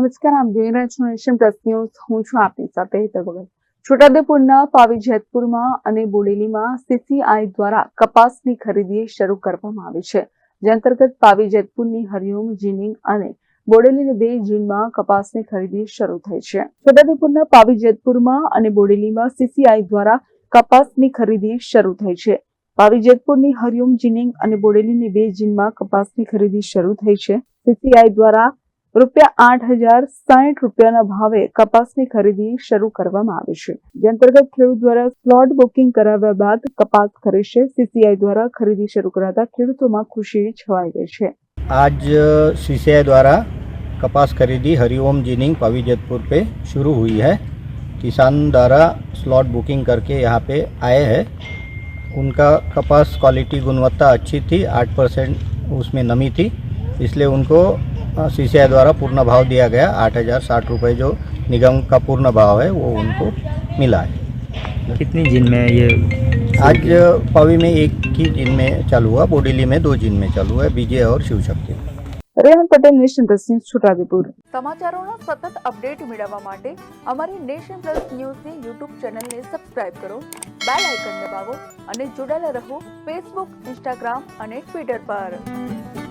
નમસ્કાર આપ જોઈ રહ્યા છો એશિયન પ્લસ ન્યૂઝ હું છું આપની સાથે હેતર વગર છોટાઉદેપુરના પાવી જેતપુરમાં અને બોડેલીમાં સીસીઆઈ દ્વારા કપાસની ખરીદી શરૂ કરવામાં આવી છે જે અંતર્ગત પાવી જેતપુરની હરિઓમ જીનિંગ અને બોડેલીની બે જૂનમાં કપાસની ખરીદી શરૂ થઈ છે છોટાઉદેપુરના પાવી જેતપુરમાં અને બોડેલીમાં સીસીઆઈ દ્વારા કપાસની ખરીદી શરૂ થઈ છે પાવી જેતપુરની હરિયોમ જીનિંગ અને બોડેલીની બે જીનમાં કપાસની ખરીદી શરૂ થઈ છે સીસીઆઈ દ્વારા ₹860 ₹ના ભાવે કપાસની ખરીદી શરૂ કરવામાં આવી છે. જે અંતર્ગત ખેડૂતો દ્વારા સ્લોટ બુકિંગ કરાવ્યા બાદ કપાસ ખરીશે CCI દ્વારા ખરીદી શરૂ કરાતા ખેડૂતોમાં ખુશી છવાય ગઈ છે. આજ CCI દ્વારા કપાસ ખરીદી હરીઓમ જીનિંગ 파વીજતપુર पे शुरू हुई है. किसानदारा स्लॉट बुकिंग करके यहां पे आए हैं. उनका कपास क्वालिटी गुणवत्ता अच्छी थी 8% उसमें नमी थी इसलिए उनको सीसीआई द्वारा पूर्ण भाव दिया गया आठ हज़ार साठ रुपये जो निगम का पूर्ण भाव है वो उनको मिला है कितनी जिन में ये आज पवी में एक ही जिन में चालू हुआ बोडिली में दो जिन में चालू हुआ बीजे और Shiv Shakti Rehan Patel Nation Plus News Chhutadipur समाचारों सतत अपडेट मिलवा नेशन प्लस न्यूज ने यूट्यूब चैनल ने सब्सक्राइब करो बेल आइकन दबाओ फेसबुक इंस्टाग्राम ट्विटर पर